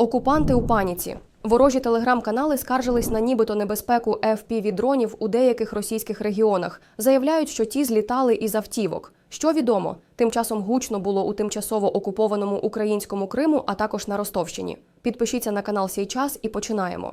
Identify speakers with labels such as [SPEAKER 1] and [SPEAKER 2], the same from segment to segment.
[SPEAKER 1] Окупанти у паніці. Ворожі телеграм-канали скаржились на нібито небезпеку fpv дронів у деяких російських регіонах. Заявляють, що ті злітали із автівок. Що відомо, тим часом гучно було у тимчасово окупованому українському Криму, а також на Ростовщині. Підпишіться на канал «Сей час» і починаємо.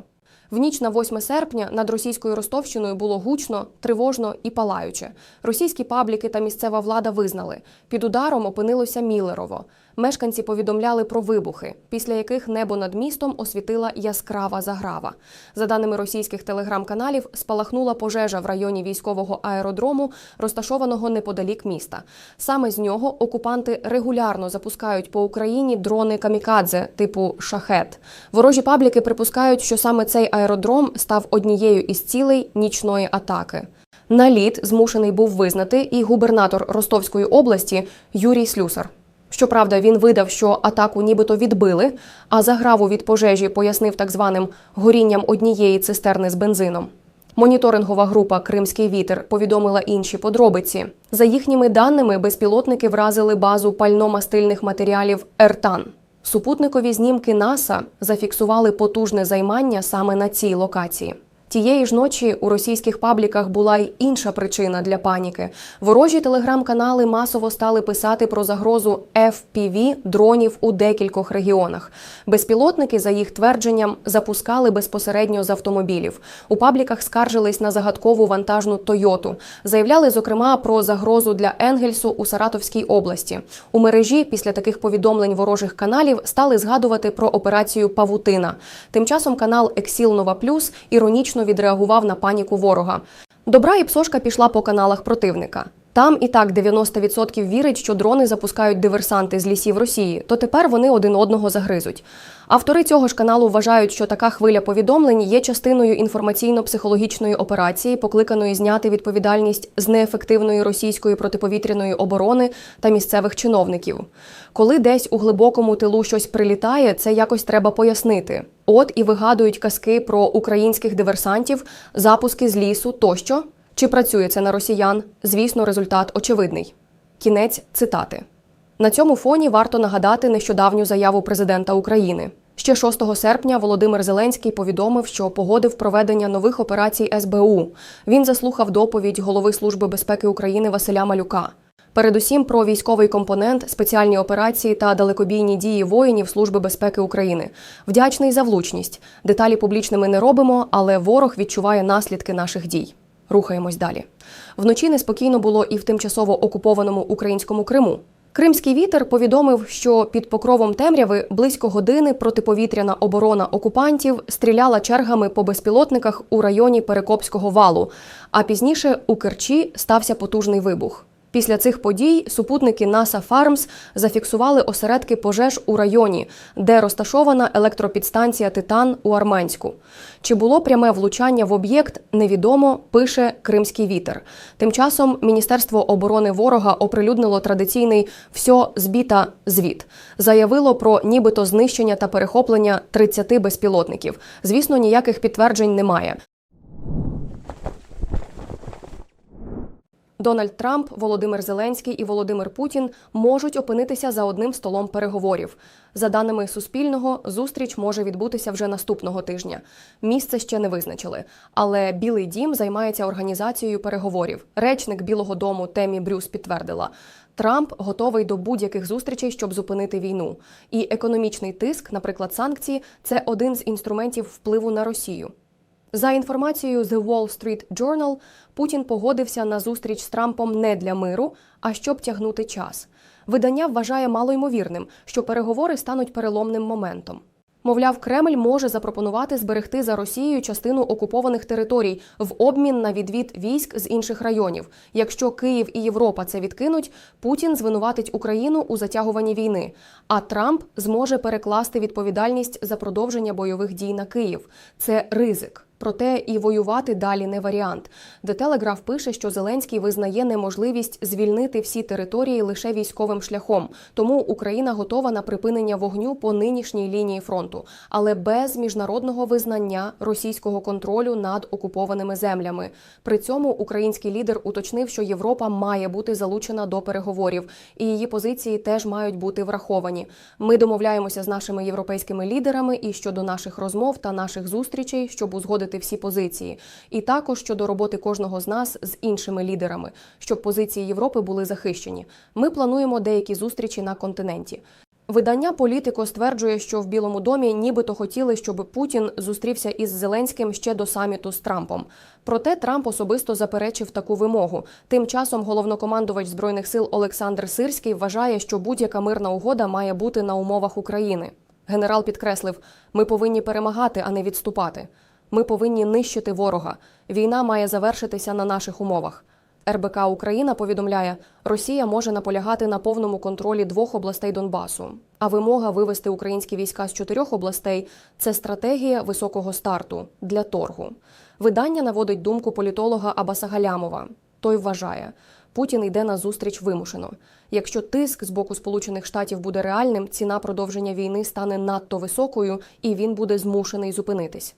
[SPEAKER 1] В ніч на 8 серпня над російською Ростовщиною було гучно, тривожно і палаюче. Російські пабліки та місцева влада визнали, під ударом опинилося Міллерово. Мешканці повідомляли про вибухи, після яких небо над містом освітила яскрава заграва. За даними російських телеграм-каналів, спалахнула пожежа в районі військового аеродрому, розташованого неподалік міста. Саме з нього окупанти регулярно запускають по Україні дрони камікадзе типу шахет. Ворожі пабліки припускають, що саме цей аеродром став однією із цілей нічної атаки. Наліт змушений був визнати і губернатор Ростовської області Юрій Слюсар. Щоправда, він видав, що атаку нібито відбили, а заграву від пожежі пояснив так званим горінням однієї цистерни з бензином. Моніторингова група Кримський вітер повідомила інші подробиці. За їхніми даними, безпілотники вразили базу пально-мастильних матеріалів Ертан. Супутникові знімки НАСА зафіксували потужне займання саме на цій локації. Тієї ж ночі у російських пабліках була й інша причина для паніки. Ворожі телеграм-канали масово стали писати про загрозу FPV дронів у декількох регіонах. Безпілотники, за їх твердженням, запускали безпосередньо з автомобілів. У пабліках скаржились на загадкову вантажну Тойоту. Заявляли, зокрема, про загрозу для Енгельсу у Саратовській області. У мережі після таких повідомлень ворожих каналів стали згадувати про операцію Павутина. Тим часом канал Ексіл Нова Плюс іронічно відреагував на паніку ворога. Добра і псошка пішла по каналах противника. Там і так 90% вірить, що дрони запускають диверсанти з лісів Росії, то тепер вони один одного загризуть. Автори цього ж каналу вважають, що така хвиля повідомлень є частиною інформаційно-психологічної операції, покликаної зняти відповідальність з неефективної російської протиповітряної оборони та місцевих чиновників. Коли десь у глибокому тилу щось прилітає, це якось треба пояснити. От і вигадують казки про українських диверсантів, запуски з лісу тощо. Чи працює це на росіян? Звісно, результат очевидний. Кінець цитати. На цьому фоні варто нагадати нещодавню заяву президента України. Ще 6 серпня Володимир Зеленський повідомив, що погодив проведення нових операцій СБУ. Він заслухав доповідь голови Служби безпеки України Василя Малюка. Передусім про військовий компонент, спеціальні операції та далекобійні дії воїнів Служби безпеки України. Вдячний за влучність. Деталі публічними не робимо, але ворог відчуває наслідки наших дій. Рухаємось далі. Вночі неспокійно було і в тимчасово окупованому українському Криму. Кримський вітер повідомив, що під покровом темряви близько години протиповітряна оборона окупантів стріляла чергами по безпілотниках у районі Перекопського валу. А пізніше у Керчі стався потужний вибух. Після цих подій супутники NASA Farms зафіксували осередки пожеж у районі, де розташована електропідстанція Титан у Арменську. Чи було пряме влучання в об'єкт, невідомо, пише Кримський вітер. Тим часом Міністерство оборони ворога оприлюднило традиційний «всьо збіта звіт. Заявило про нібито знищення та перехоплення 30 безпілотників. Звісно, ніяких підтверджень немає. Дональд Трамп, Володимир Зеленський і Володимир Путін можуть опинитися за одним столом переговорів. За даними Суспільного, зустріч може відбутися вже наступного тижня. Місце ще не визначили, але Білий Дім займається організацією переговорів. Речник Білого Дому Темі Брюс підтвердила. Трамп готовий до будь-яких зустрічей, щоб зупинити війну. І економічний тиск, наприклад, санкції, це один з інструментів впливу на Росію. За інформацією The Wall Street Journal, Путін погодився на зустріч з Трампом не для миру, а щоб тягнути час. Видання вважає малоймовірним, що переговори стануть переломним моментом. Мовляв, Кремль може запропонувати зберегти за Росією частину окупованих територій в обмін на відвід військ з інших районів. Якщо Київ і Європа це відкинуть, Путін звинуватить Україну у затягуванні війни, а Трамп зможе перекласти відповідальність за продовження бойових дій на Київ. Це ризик. Проте і воювати далі не варіант. Де Телеграф пише, що Зеленський визнає неможливість звільнити всі території лише військовим шляхом. Тому Україна готова на припинення вогню по нинішній лінії фронту, але без міжнародного визнання російського контролю над окупованими землями. При цьому український лідер уточнив, що Європа має бути залучена до переговорів, і її позиції теж мають бути враховані. Ми домовляємося з нашими європейськими лідерами і щодо наших розмов та наших зустрічей, щоб узгодити всі позиції, і також щодо роботи кожного з нас з іншими лідерами, щоб позиції Європи були захищені. Ми плануємо деякі зустрічі на континенті. Видання Політико стверджує, що в Білому домі нібито хотіли, щоб Путін зустрівся із Зеленським ще до саміту з Трампом. Проте Трамп особисто заперечив таку вимогу. Тим часом головнокомандувач збройних сил Олександр Сирський вважає, що будь-яка мирна угода має бути на умовах України. Генерал підкреслив: ми повинні перемагати, а не відступати. Ми повинні нищити ворога. Війна має завершитися на наших умовах. РБК Україна повідомляє, Росія може наполягати на повному контролі двох областей Донбасу. А вимога вивести українські війська з чотирьох областей це стратегія високого старту для торгу. Видання наводить думку політолога Абаса Галямова. Той вважає, Путін йде на зустріч вимушено. Якщо тиск з боку Сполучених Штатів буде реальним, ціна продовження війни стане надто високою, і він буде змушений зупинитись.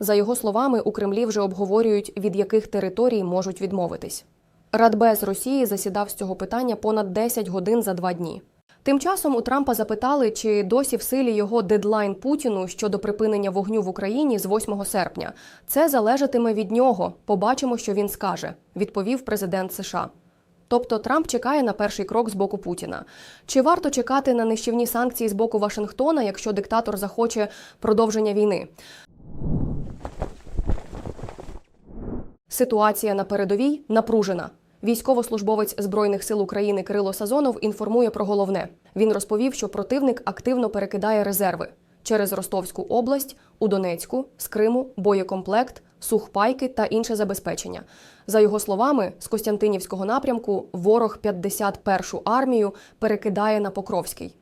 [SPEAKER 1] За його словами, у Кремлі вже обговорюють, від яких територій можуть відмовитись. Радбез Росії засідав з цього питання понад 10 годин за два дні. Тим часом у Трампа запитали, чи досі в силі його дедлайн Путіну щодо припинення вогню в Україні з 8 серпня. Це залежатиме від нього. Побачимо, що він скаже, відповів президент США. Тобто Трамп чекає на перший крок з боку Путіна. Чи варто чекати на нищівні санкції з боку Вашингтона, якщо диктатор захоче продовження війни? Ситуація на передовій напружена. Військовослужбовець збройних сил України Кирило Сазонов інформує про головне. Він розповів, що противник активно перекидає резерви через Ростовську область, у Донецьку, з Криму, боєкомплект, сухпайки та інше забезпечення. За його словами, з Костянтинівського напрямку ворог 51-шу армію перекидає на Покровський.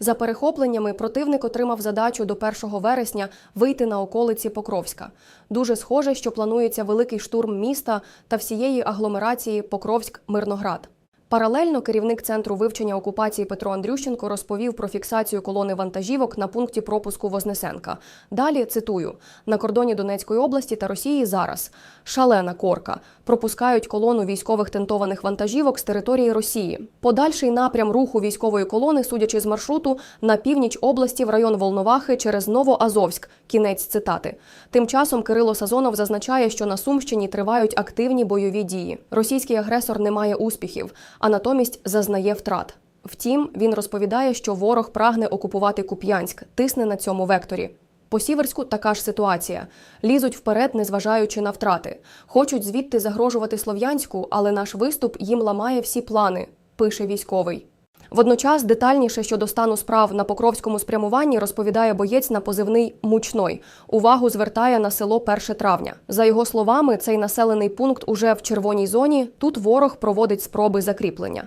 [SPEAKER 1] За перехопленнями противник отримав задачу до 1 вересня вийти на околиці Покровська. Дуже схоже, що планується великий штурм міста та всієї агломерації Покровськ-Мирноград. Паралельно керівник центру вивчення окупації Петро Андрющенко розповів про фіксацію колони вантажівок на пункті пропуску Вознесенка. Далі цитую: на кордоні Донецької області та Росії зараз шалена корка. Пропускають колону військових тентованих вантажівок з території Росії. Подальший напрям руху військової колони, судячи з маршруту, на північ області в район Волновахи через Новоазовськ. Кінець цитати. Тим часом Кирило Сазонов зазначає, що на Сумщині тривають активні бойові дії. Російський агресор не має успіхів, а натомість зазнає втрат. Втім, він розповідає, що ворог прагне окупувати Куп'янськ, тисне на цьому векторі. По Сіверську така ж ситуація. Лізуть вперед, незважаючи на втрати. Хочуть звідти загрожувати Слов'янську, але наш виступ їм ламає всі плани, пише військовий. Водночас детальніше щодо стану справ на Покровському спрямуванні розповідає боєць на позивний Мучной. Увагу звертає на село 1 травня. За його словами, цей населений пункт уже в червоній зоні. Тут ворог проводить спроби закріплення.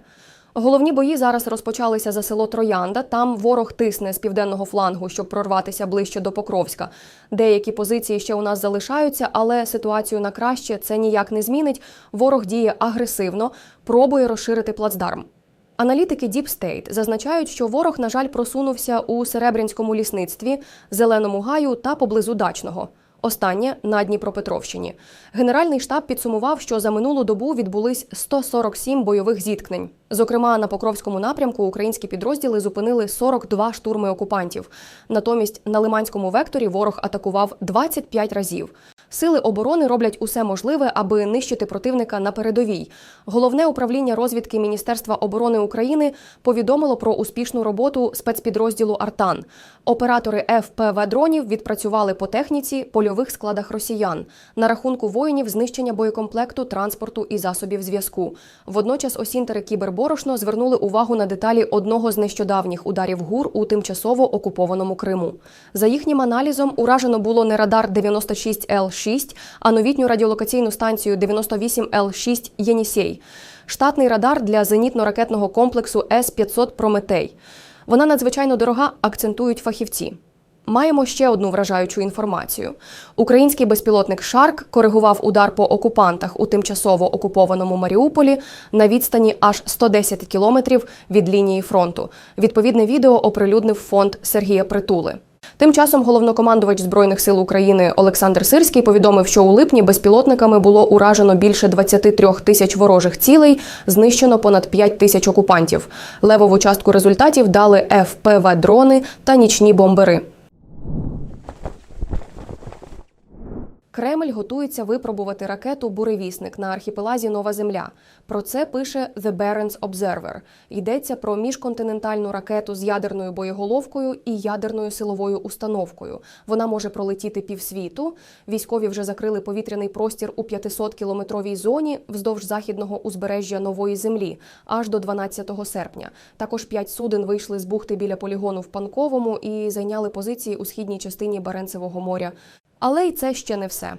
[SPEAKER 1] Головні бої зараз розпочалися за село Троянда. Там ворог тисне з південного флангу, щоб прорватися ближче до Покровська. Деякі позиції ще у нас залишаються, але ситуацію на краще це ніяк не змінить. Ворог діє агресивно, пробує розширити плацдарм. Аналітики Deep State зазначають, що ворог, на жаль, просунувся у Серебрянському лісництві, Зеленому гаю та поблизу дачного. Останнє на Дніпропетровщині. Генеральний штаб підсумував, що за минулу добу відбулись 147 бойових зіткнень. Зокрема, на Покровському напрямку українські підрозділи зупинили 42 штурми окупантів. Натомість на Лиманському векторі ворог атакував 25 разів. Сили оборони роблять усе можливе, аби нищити противника на передовій. Головне управління розвідки Міністерства оборони України повідомило про успішну роботу спецпідрозділу Артан. Оператори ФПВ дронів відпрацювали по техніці, польових складах росіян. На рахунку воїнів знищення боєкомплекту, транспорту і засобів зв'язку. Водночас осінтери Кіберборошно звернули увагу на деталі одного з нещодавніх ударів ГУР у тимчасово окупованому Криму. За їхнім аналізом уражено було не радар 96 Л 6 а новітню радіолокаційну станцію 98 Л 6 Єнісей. Штатний радар для зенітно-ракетного комплексу С-500 Прометей. Вона надзвичайно дорога, акцентують фахівці. маємо ще одну вражаючу інформацію. Український безпілотник Шарк коригував удар по окупантах у тимчасово окупованому Маріуполі на відстані аж 110 кілометрів від лінії фронту. Відповідне відео оприлюднив фонд Сергія Притули. Тим часом головнокомандувач збройних сил України Олександр Сирський повідомив, що у липні безпілотниками було уражено більше 23 тисяч ворожих цілей, знищено понад 5 тисяч окупантів. Левову частку результатів дали ФПВ дрони та нічні бомбери. Кремль готується випробувати ракету Буревісник на архіпелазі Нова Земля. Про це пише The Barents Observer. Йдеться про міжконтинентальну ракету з ядерною боєголовкою і ядерною силовою установкою. Вона може пролетіти півсвіту. Військові вже закрили повітряний простір у 500-кілометровій зоні вздовж західного узбережжя Нової Землі аж до 12 серпня. Також п'ять суден вийшли з бухти біля полігону в Панковому і зайняли позиції у східній частині Баренцевого моря. Але й це ще не все.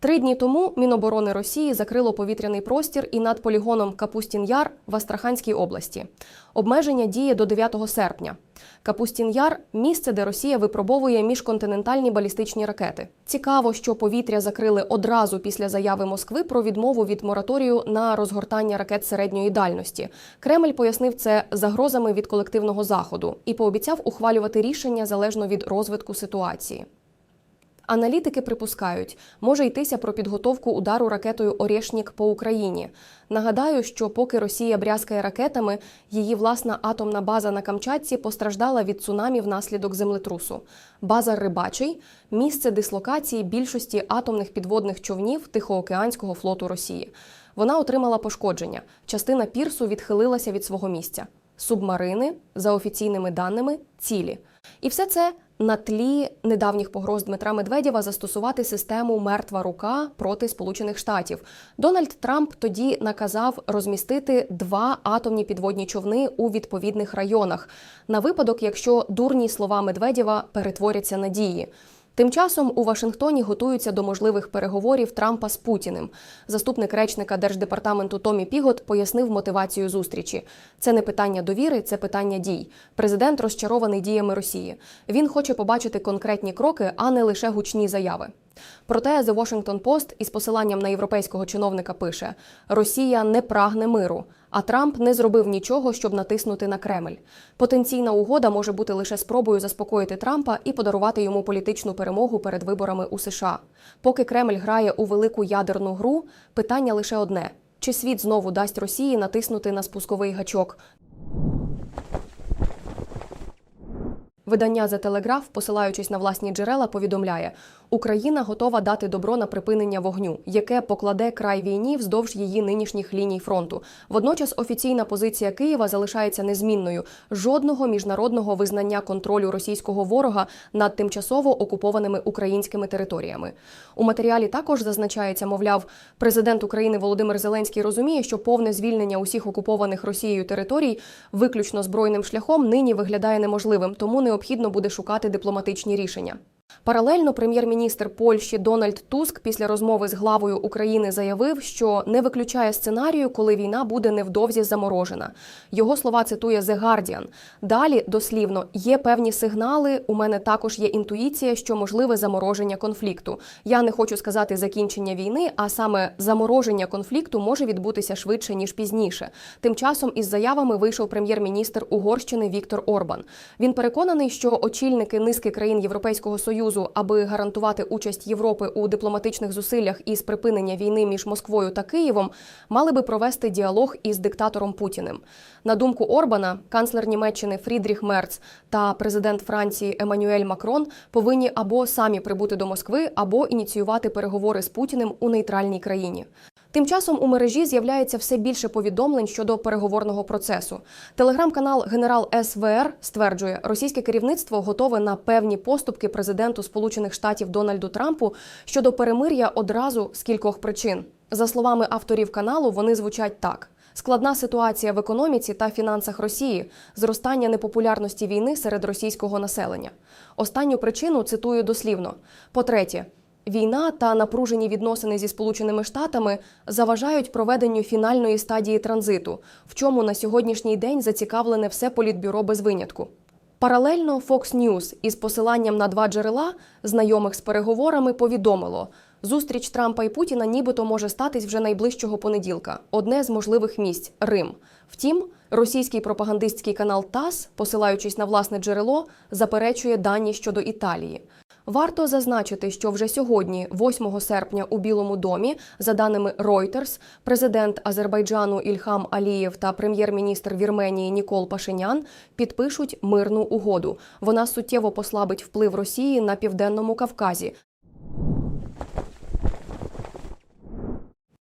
[SPEAKER 1] Три дні тому Міноборони Росії закрило повітряний простір і над полігоном Капустін-Яр в Астраханській області. Обмеження діє до 9 серпня. Капустін-Яр місце, де Росія випробовує міжконтинентальні балістичні ракети. Цікаво, що повітря закрили одразу після заяви Москви про відмову від мораторію на розгортання ракет середньої дальності. Кремль пояснив це загрозами від колективного заходу і пообіцяв ухвалювати рішення залежно від розвитку ситуації. Аналітики припускають, може йтися про підготовку удару ракетою Орєшнік по Україні. Нагадаю, що поки Росія брязкає ракетами, її власна атомна база на Камчатці постраждала від цунамі внаслідок землетрусу. База Рибачий місце дислокації більшості атомних підводних човнів Тихоокеанського флоту Росії. Вона отримала пошкодження. Частина пірсу відхилилася від свого місця. Субмарини, за офіційними даними, цілі. І все це на тлі недавніх погроз Дмитра Медведєва застосувати систему мертва рука проти Сполучених Штатів. Дональд Трамп тоді наказав розмістити два атомні підводні човни у відповідних районах на випадок, якщо дурні слова Медведєва перетворяться на дії. Тим часом у Вашингтоні готуються до можливих переговорів Трампа з Путіним. Заступник речника держдепартаменту Томі Пігот пояснив мотивацію зустрічі. Це не питання довіри, це питання дій. Президент розчарований діями Росії. Він хоче побачити конкретні кроки, а не лише гучні заяви. Проте The Washington Post із посиланням на європейського чиновника пише: Росія не прагне миру, а Трамп не зробив нічого, щоб натиснути на Кремль. Потенційна угода може бути лише спробою заспокоїти Трампа і подарувати йому політичну перемогу перед виборами у США. Поки Кремль грає у велику ядерну гру, питання лише одне: чи світ знову дасть Росії натиснути на спусковий гачок? Видання The Telegraph, посилаючись на власні джерела, повідомляє, Україна готова дати добро на припинення вогню, яке покладе край війні вздовж її нинішніх ліній фронту. Водночас офіційна позиція Києва залишається незмінною. Жодного міжнародного визнання контролю російського ворога над тимчасово окупованими українськими територіями. У матеріалі також зазначається, мовляв, президент України Володимир Зеленський розуміє, що повне звільнення усіх окупованих Росією територій виключно збройним шляхом нині виглядає неможливим, тому необхідно буде шукати дипломатичні рішення. Паралельно прем'єр-міністр Польщі Дональд Туск після розмови з главою України заявив, що не виключає сценарію, коли війна буде невдовзі заморожена. Його слова цитує The Guardian. Далі дослівно є певні сигнали. У мене також є інтуїція, що можливе замороження конфлікту. Я не хочу сказати закінчення війни, а саме замороження конфлікту може відбутися швидше ніж пізніше. Тим часом із заявами вийшов прем'єр-міністр Угорщини Віктор Орбан. Він переконаний, що очільники низки країн Європейського союзу. Союзу, аби гарантувати участь Європи у дипломатичних зусиллях із припинення війни між Москвою та Києвом, мали би провести діалог із диктатором Путіним. На думку Орбана, канцлер Німеччини Фрідріх Мерц та президент Франції Еммануель Макрон повинні або самі прибути до Москви, або ініціювати переговори з Путіним у нейтральній країні. Тим часом у мережі з'являється все більше повідомлень щодо переговорного процесу. Телеграм-канал Генерал СВР стверджує, російське керівництво готове на певні поступки президенту Сполучених Штатів Дональду Трампу щодо перемир'я одразу з кількох причин. За словами авторів каналу, вони звучать так. Складна ситуація в економіці та фінансах Росії, зростання непопулярності війни серед російського населення. Останню причину цитую дослівно. По-третє, Війна та напружені відносини зі Сполученими Штатами заважають проведенню фінальної стадії транзиту, в чому на сьогоднішній день зацікавлене все політбюро без винятку. Паралельно Fox News із посиланням на два джерела, знайомих з переговорами, повідомило. Зустріч Трампа і Путіна нібито може статись вже найближчого понеділка. Одне з можливих місць Рим. Втім, російський пропагандистський канал ТАСС, посилаючись на власне джерело, заперечує дані щодо Італії. Варто зазначити, що вже сьогодні, 8 серпня, у Білому домі, за даними Reuters, президент Азербайджану Ільхам Алієв та прем'єр-міністр Вірменії Нікол Пашинян підпишуть мирну угоду. Вона суттєво послабить вплив Росії на південному Кавказі.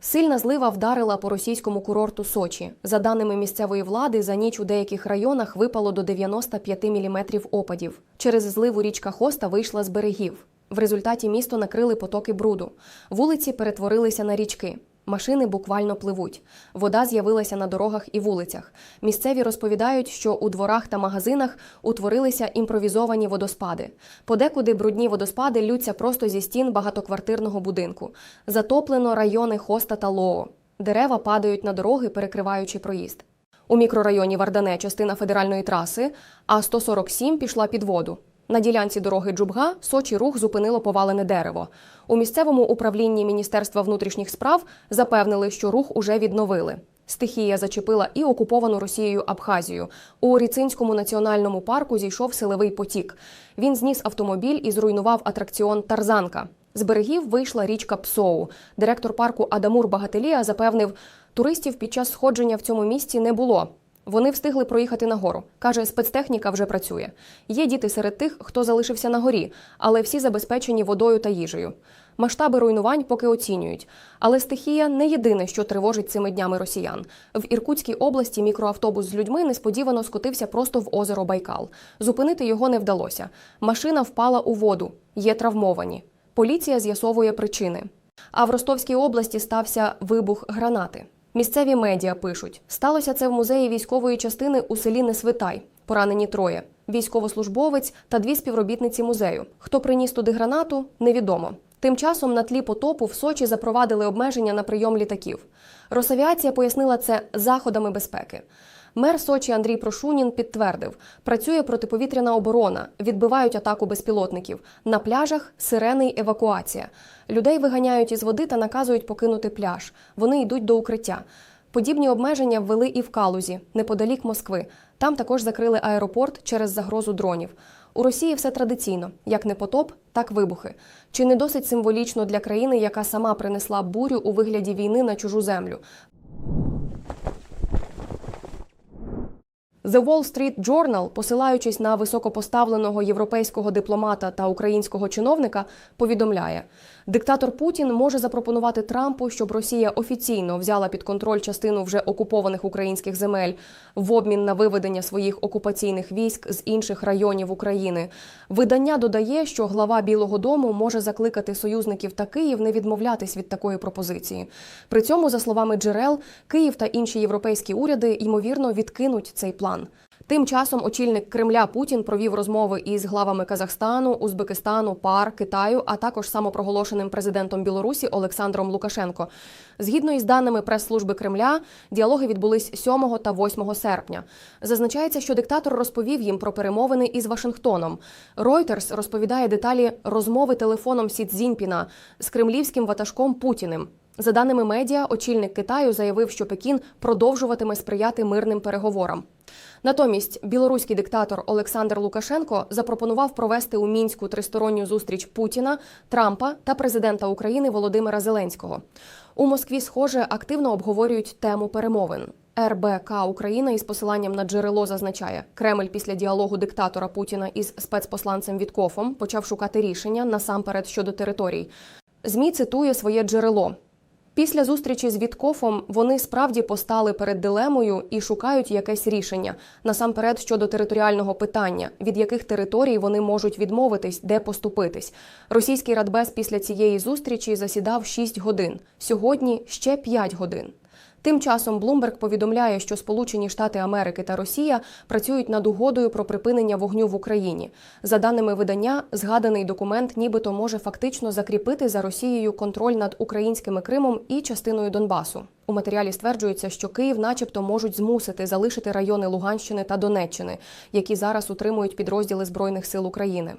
[SPEAKER 1] Сильна злива вдарила по російському курорту Сочі. За даними місцевої влади, за ніч у деяких районах випало до 95 міліметрів опадів. Через зливу річка Хоста вийшла з берегів. В результаті місто накрили потоки бруду. Вулиці перетворилися на річки. Машини буквально пливуть. Вода з'явилася на дорогах і вулицях. Місцеві розповідають, що у дворах та магазинах утворилися імпровізовані водоспади. Подекуди брудні водоспади лються просто зі стін багатоквартирного будинку. Затоплено райони Хоста та Лоо. Дерева падають на дороги, перекриваючи проїзд. У мікрорайоні Вардане частина федеральної траси, а 147 пішла під воду. На ділянці дороги Джубга Сочі рух зупинило повалене дерево. У місцевому управлінні Міністерства внутрішніх справ запевнили, що рух уже відновили. Стихія зачепила і окуповану Росією Абхазію. У Ріцинському національному парку зійшов силовий потік. Він зніс автомобіль і зруйнував атракціон Тарзанка. З берегів вийшла річка Псоу. Директор парку Адамур Багателія запевнив, туристів під час сходження в цьому місці не було. Вони встигли проїхати нагору. Каже, спецтехніка вже працює. Є діти серед тих, хто залишився на горі, але всі забезпечені водою та їжею. Масштаби руйнувань поки оцінюють. Але стихія не єдине, що тривожить цими днями росіян. В Іркутській області мікроавтобус з людьми несподівано скотився просто в озеро Байкал. Зупинити його не вдалося. Машина впала у воду, є травмовані. Поліція з'ясовує причини. А в Ростовській області стався вибух гранати. Місцеві медіа пишуть: сталося це в музеї військової частини у селі Несвитай. Поранені троє: військовослужбовець та дві співробітниці музею. Хто приніс туди гранату, невідомо. Тим часом на тлі потопу в Сочі запровадили обмеження на прийом літаків. Росавіація пояснила це заходами безпеки. Мер Сочі Андрій Прошунін підтвердив, працює протиповітряна оборона, відбивають атаку безпілотників. На пляжах сирени й евакуація. Людей виганяють із води та наказують покинути пляж. Вони йдуть до укриття. Подібні обмеження ввели і в Калузі, неподалік Москви. Там також закрили аеропорт через загрозу дронів. У Росії все традиційно: як не потоп, так вибухи. Чи не досить символічно для країни, яка сама принесла бурю у вигляді війни на чужу землю? The Wall Street Journal, посилаючись на високопоставленого європейського дипломата та українського чиновника, повідомляє, диктатор Путін може запропонувати Трампу, щоб Росія офіційно взяла під контроль частину вже окупованих українських земель в обмін на виведення своїх окупаційних військ з інших районів України. Видання додає, що глава Білого Дому може закликати союзників та Київ не відмовлятись від такої пропозиції. При цьому, за словами джерел, Київ та інші європейські уряди ймовірно відкинуть цей план. Тим часом очільник Кремля Путін провів розмови із главами Казахстану, Узбекистану, ПАР, Китаю, а також самопроголошеним президентом Білорусі Олександром Лукашенко. Згідно із даними прес-служби Кремля, діалоги відбулись 7 та 8 серпня. Зазначається, що диктатор розповів їм про перемовини із Вашингтоном. Reuters розповідає деталі розмови телефоном Сі Цзіньпіна з кремлівським ватажком Путіним. За даними медіа, очільник Китаю заявив, що Пекін продовжуватиме сприяти мирним переговорам. Натомість білоруський диктатор Олександр Лукашенко запропонував провести у мінську тристоронню зустріч Путіна, Трампа та президента України Володимира Зеленського. У Москві, схоже, активно обговорюють тему перемовин. РБК Україна із посиланням на джерело зазначає, Кремль після діалогу диктатора Путіна із спецпосланцем Віткофом почав шукати рішення насамперед щодо територій. Змі цитує своє джерело. Після зустрічі з Віткофом вони справді постали перед дилемою і шукають якесь рішення насамперед щодо територіального питання, від яких територій вони можуть відмовитись, де поступитись. Російський радбез після цієї зустрічі засідав 6 годин. Сьогодні ще 5 годин. Тим часом Блумберг повідомляє, що Сполучені Штати Америки та Росія працюють над угодою про припинення вогню в Україні. За даними видання, згаданий документ нібито може фактично закріпити за Росією контроль над українськими Кримом і частиною Донбасу. У матеріалі стверджується, що Київ, начебто, можуть змусити залишити райони Луганщини та Донеччини, які зараз утримують підрозділи збройних сил України.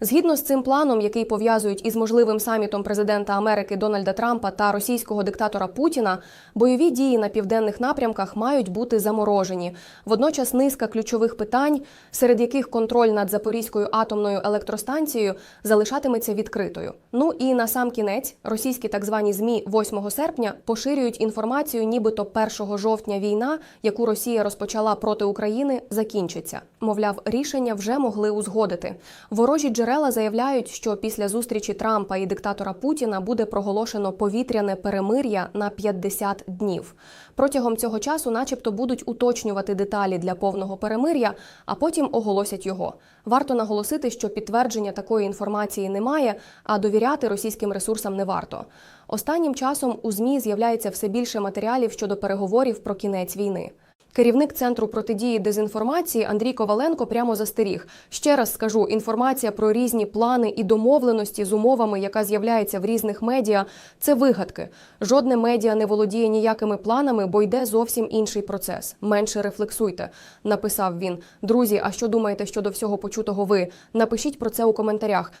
[SPEAKER 1] Згідно з цим планом, який пов'язують із можливим самітом президента Америки Дональда Трампа та російського диктатора Путіна, бойові дії на південних напрямках мають бути заморожені. Водночас низка ключових питань, серед яких контроль над Запорізькою атомною електростанцією залишатиметься відкритою. Ну і на сам кінець російські так звані змі 8 серпня поширюють інформацію, нібито 1 жовтня війна, яку Росія розпочала проти України, закінчиться. Мовляв, рішення вже могли узгодити. Ворожі джерела заявляють, що після зустрічі Трампа і диктатора Путіна буде проголошено повітряне перемир'я на 50 днів. Протягом цього часу, начебто, будуть уточнювати деталі для повного перемир'я, а потім оголосять його. Варто наголосити, що підтвердження такої інформації немає, а довіряти російським ресурсам не варто. Останнім часом у змі з'являється все більше матеріалів щодо переговорів про кінець війни. Керівник центру протидії дезінформації Андрій Коваленко прямо застеріг. Ще раз скажу: інформація про різні плани і домовленості з умовами, яка з'являється в різних медіа, це вигадки. Жодне медіа не володіє ніякими планами, бо йде зовсім інший процес. Менше рефлексуйте, написав він. Друзі, а що думаєте щодо всього почутого ви? Напишіть про це у коментарях.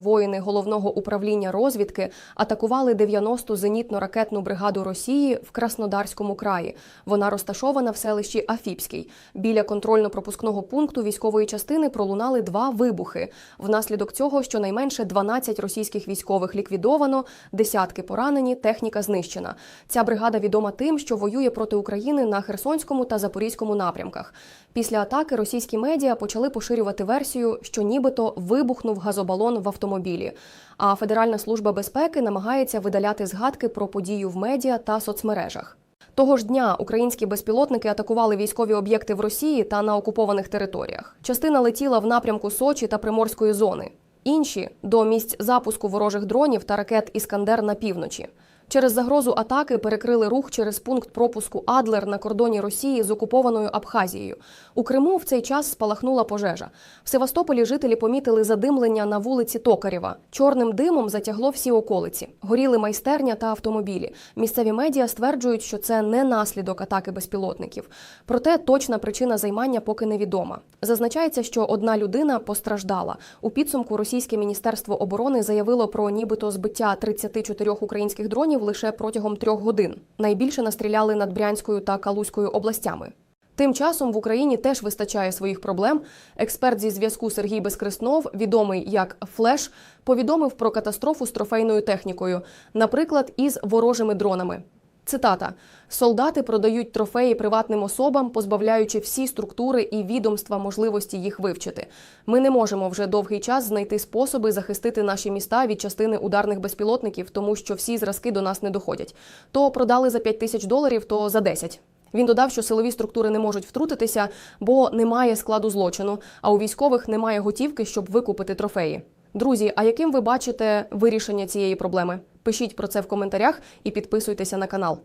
[SPEAKER 1] Воїни головного управління розвідки атакували 90-ту зенітно-ракетну бригаду Росії в Краснодарському краї. Вона розташована в селищі Афіпський. Біля контрольно-пропускного пункту військової частини пролунали два вибухи. Внаслідок цього щонайменше 12 російських військових ліквідовано, десятки поранені, техніка знищена. Ця бригада відома тим, що воює проти України на Херсонському та Запорізькому напрямках. Після атаки російські медіа почали поширювати версію, що нібито вибухнув газобалон в автомобілі. А Федеральна служба безпеки намагається видаляти згадки про подію в медіа та соцмережах. Того ж дня українські безпілотники атакували військові об'єкти в Росії та на окупованих територіях. Частина летіла в напрямку Сочі та Приморської зони. Інші до місць запуску ворожих дронів та ракет Іскандер на півночі. Через загрозу атаки перекрили рух через пункт пропуску Адлер на кордоні Росії з окупованою Абхазією. У Криму в цей час спалахнула пожежа. В Севастополі жителі помітили задимлення на вулиці Токарєва. Чорним димом затягло всі околиці. Горіли майстерня та автомобілі. Місцеві медіа стверджують, що це не наслідок атаки безпілотників. Проте точна причина займання поки невідома. Зазначається, що одна людина постраждала. У підсумку російське міністерство оборони заявило про нібито збиття 34 українських дронів лише протягом трьох годин. Найбільше настріляли над Брянською та Калузькою областями. Тим часом в Україні теж вистачає своїх проблем. Експерт зі зв'язку Сергій Безкреснов, відомий як Флеш, повідомив про катастрофу з трофейною технікою, наприклад, із ворожими дронами. Цитата: солдати продають трофеї приватним особам, позбавляючи всі структури і відомства можливості їх вивчити. Ми не можемо вже довгий час знайти способи захистити наші міста від частини ударних безпілотників, тому що всі зразки до нас не доходять. То продали за 5 тисяч доларів, то за 10. Він додав, що силові структури не можуть втрутитися, бо немає складу злочину, а у військових немає готівки, щоб викупити трофеї. Друзі, а яким ви бачите вирішення цієї проблеми? Пишіть про це в коментарях і підписуйтеся на канал.